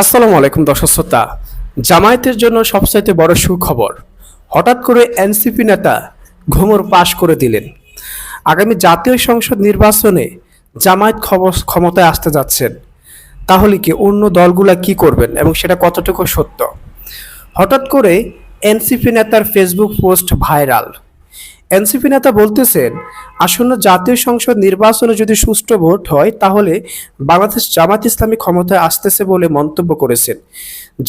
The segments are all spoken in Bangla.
আসসালামু আলাইকুম দর্শক শ্রোতা। জামায়াতের জন্য সবচাইতে বড় সুখবর, হঠাৎ করে এনসিপি নেতা ঘুমর পাশ করে দিলেন। আগামী জাতীয় সংসদ নির্বাচনে জামায়াত ক্ষমতায় আসতে যাচ্ছেন। তাহলে কি অন্য দলগুলা কি করবেন এবং সেটা কতটুকু সত্য? হঠাৎ করে এনসিপি নেতার ফেসবুক পোস্ট ভাইরাল। এনসিপি নেতা বলতেছেন, আসন্ন জাতীয় সংসদ নির্বাচনে যদি সুষ্ঠু ভোট হয়, তাহলে বাংলাদেশ জামাত ইসলামী ক্ষমতায় আসতেছে বলে মন্তব্য করেছেন।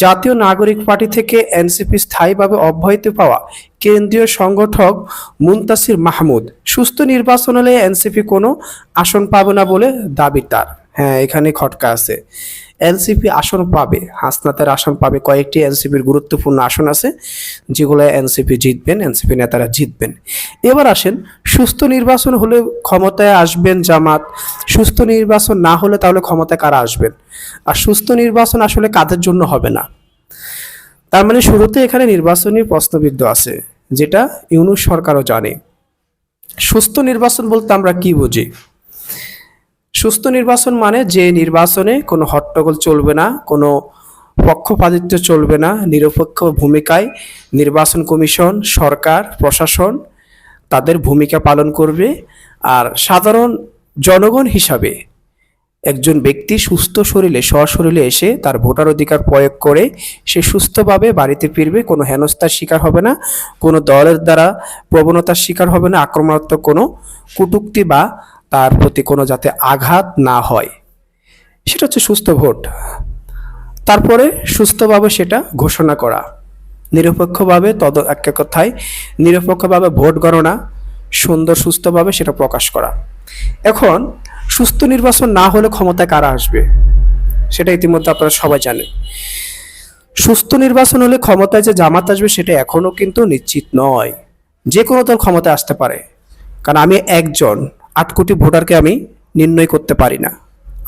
জাতীয় নাগরিক পার্টি থেকে এনসিপি স্থায়ীভাবে অব্যাহতি পাওয়া কেন্দ্রীয় সংগঠক মুন্তাসির মাহমুদ সুস্থ নির্বাচন হলে এনসিপি কোনো আসন পাবে না বলে দাবি তার। হ্যাঁ এখানে খটকা আছে। এনসিপি আসন পাবে, হাসনাতের আসন পাবে। কয়েকটি এনসিপির গুরুত্বপূর্ণ আসন আছে, যেগুলো এনসিপি জিতবেন, এনসিপি নেতারা জিতবেন। এবার আসেন, সুস্থ নির্বাচন হলে ক্ষমতায় আসবেন জামাত। সুস্থ নির্বাচন না হলে তাহলে ক্ষমতায় কারা আসবেন? আর সুস্থ নির্বাচন আসলে কাদের জন্য হবে না? তার মানে শুরুতে এখানে নির্বাচনী প্রশ্নবিদ্ধ আছে, যেটা ইউনুস সরকারও জানে। সুস্থ নির্বাচন বলতে আমরা কি বুঝি? সুস্থ নির্বাচন মানে যে নির্বাচনে কোনো হট্টগোল চলবে না, কোনো পক্ষপাতিত্ব চলবে না, নিরপেক্ষ ভূমিকায় নির্বাচন কমিশন, সরকার, প্রশাসন তাদের ভূমিকা পালন করবে আর সাধারণ জনগণ হিসাবে একজন ব্যক্তি সুস্থ শরীরে, সশরীরে এসে তার ভোটার অধিকার প্রয়োগ করে সে সুস্থভাবে বাড়িতে ফিরবে, কোনো হেনস্থার শিকার হবে না, কোনো দলের দ্বারা প্রবণতার শিকার হবে না, আক্রমণাত্মক কোনো কটূক্তি বা তার প্রতি কোনো যাতে আঘাত না হয়। সেটা হচ্ছে সুস্থ ভোট। তারপরে সুস্থভাবে সেটা ঘোষণা করা। নিরপেক্ষভাবে তদ এক কথায় নিরপেক্ষভাবে ভোট গণনা, সুন্দর সুস্থভাবে সেটা প্রকাশ করা। এখন সুস্থ নির্বাচন না হলে ক্ষমতায় কারা আসবে? সেটা ইতিমধ্যে আপনারা সবাই জানেন। সুস্থ নির্বাচন হলে ক্ষমতায় যে জামাত আসবে সেটা এখনও কিন্তু নিশ্চিত নয়। যে কোনো দল ক্ষমতায় আসতে পারে। কারণ আমি একজন আট কোটি ভোটারকে আমি নির্ণয় করতে পারি না।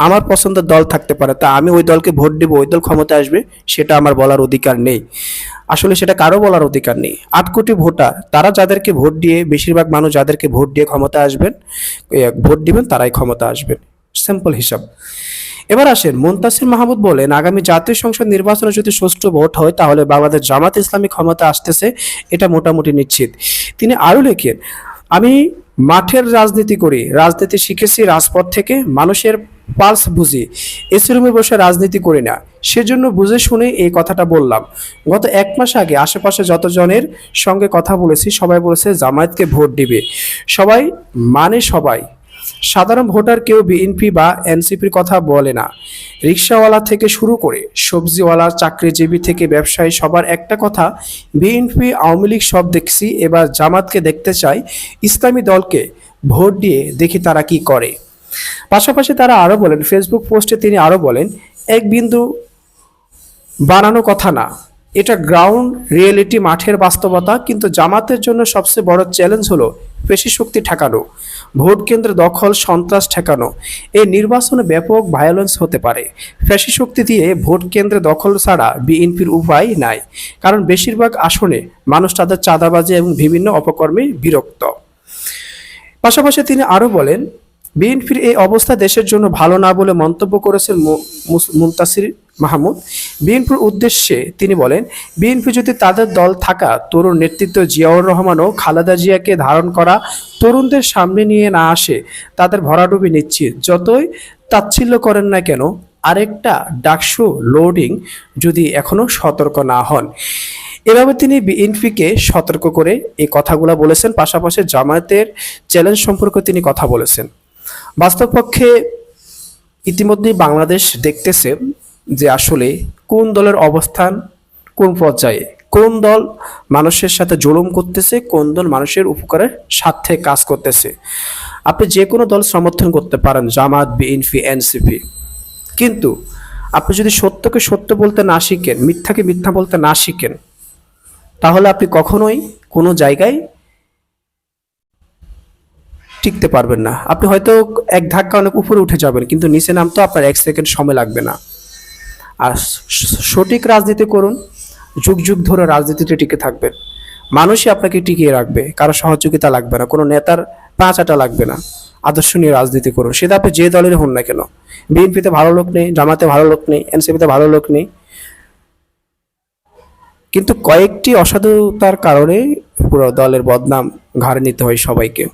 আমার পছন্দের দল থাকতে পারে, তা আমি ওই দলকে ভোট দেবো, ওই দল ক্ষমতা আসবে, সেটা আমার বলার অধিকার নেই। আসলে সেটা কারও বলার অধিকার নেই। আট কোটি ভোটার, তারা যাদেরকে ভোট দিয়ে, বেশিরভাগ মানুষ যাদেরকে ভোট দিয়ে ক্ষমতা আসবেন ভোট দিবেন, তারাই ক্ষমতা আসবেন। সিম্পল হিসাব। এবার আসেন, মুন্তাসির মাহমুদ বলেন, আগামী জাতীয় সংসদ নির্বাচনে যদি সুষ্ঠু ভোট হয়, তাহলে বাংলাদেশ জামাত ইসলামী ক্ষমতা আসতেছে, এটা মোটামুটি নিশ্চিত। তিনি আরও লেখেন আমি মাঠের রাজনীতি করি, রাজনীতি শিখেছি রাজপথ থেকে, মানুষের পালস বুঝি এসি রুমে বসে রাজনীতি করি না। সেজন্য বুঝে শুনে এই কথাটা বললাম। গত এক মাস আগে আশেপাশে যতজনের সঙ্গে কথা বলেছি, সবাই বলেছে, জামায়াতকে ভোট দিবে। সবাই মানে সবাই। সাধারণ ভোটার কেউ বিএনপি বা এনসিপির কথা বলে না। রিক্সাওয়ালা থেকে শুরু করে সবজিওয়ালা, চাকরিজীবী থেকে ব্যবসায়ী, সবার একটা কথা, বিএনপি, আওয়ামী লীগ সব দেখছি, এবার জামাতকে দেখতে চাই, ইসলামী দলকে ভোট দিয়ে দেখি তারা কি করে। পাশাপাশি তারা আরও বলেন, ফেসবুক পোস্টে তিনি আরও বলেন, এক বিন্দু বানানো কথা না। এটা গ্রাউন্ড রিয়েলিটি মাঠের বাস্তবতা, কিন্তু জামাতের জন্য সবচেয়ে বড় চ্যালেঞ্জ হলো পেশি শক্তি ঠেকানো, ভোট কেন্দ্র দখল, সন্ত্রাস ঠেকানো, এই নির্বাচনে ব্যাপক ভায়োলেন্স হতে পারে। পেশি শক্তি দিয়ে ভোট কেন্দ্রে দখল ছাড়া বিএনপির উপায় নাই, কারণ বেশিরভাগ আসনে মানুষ তাদের চাঁদাবাজি এবং বিভিন্ন অপকর্মে বিরক্ত। পাশাপাশি তিনি আরও বলেন, বিএনপির এই অবস্থা দেশের জন্য ভালো না বলে মন্তব্য করেছেন মুনতাসির মাহমুদ, বিএনপির উদ্দেশ্যে তিনি বলেন, বিএনপি যদি তাদের দল থাকা তরুণ নেতৃত্ব জিয়াউর রহমান ও খালেদা জিয়াকে ধারণ করা তরুণদের সামনে নিয়ে না আসে, তাদের ভরাডুবি নিশ্চিত। যতই তাচ্ছিল্য করেন না কেন, আরেকটা ডাকসু লোডিং যদি এখনও সতর্ক না হন। এভাবে তিনি বিএনপিকে সতর্ক করে এই কথাগুলো বলেছেন, পাশাপাশি জামায়াতের চ্যালেঞ্জ সম্পর্কে তিনি কথা বলেছেন। বাস্তবপক্ষে ইতিমধ্যেই বাংলাদেশ দেখতেছে যে আসলে কোন দলের অবস্থান কোন পর্যায়ে? কোন দল মানুষের সাথে জুলুম করতেছে, কোন দল মানুষের উপকারের স্বার্থে কাজ করতেছে? আপনি যে কোনো দল সমর্থন করতে পারেন, জামাত, বিএনপি, এনসিপি। কিন্তু আপনি যদি সত্যকে সত্য বলতে না শিখেন, মিথ্যাকে মিথ্যা বলতে না শিখেন, তাহলে আপনি কখনোই কোনো জায়গায় টিকতে পারবেন না। আপনি হয়তো এক ধাক্কা অনেক উপরে উঠে যাবেন, কিন্তু নিচে নামতে আপনার এক সেকেন্ড সময় লাগবে না। আর সঠিক রাজনীতি করুন, যুগ যুগ ধরে রাজনীতিতে টিকে থাকবেন। মানুষই আপনাকে টিকিয়ে রাখবে, কারও সহযোগিতা লাগবে না, কোনো নেতার পাঁচাটা লাগবে না। আদর্শ নিয়ে রাজনীতি করুন। সেটা আপনি যে দলের হন না কেন। বিএনপিতে ভালো লোক নেই, জামাতে ভালো লোক নেই, এনসিপিতে ভালো লোক নেই। কিন্তু কয়েকটি অসাধুতার কারণে পুরো দলের বদনাম ঘাড়ে নিতে হয় সবাইকে।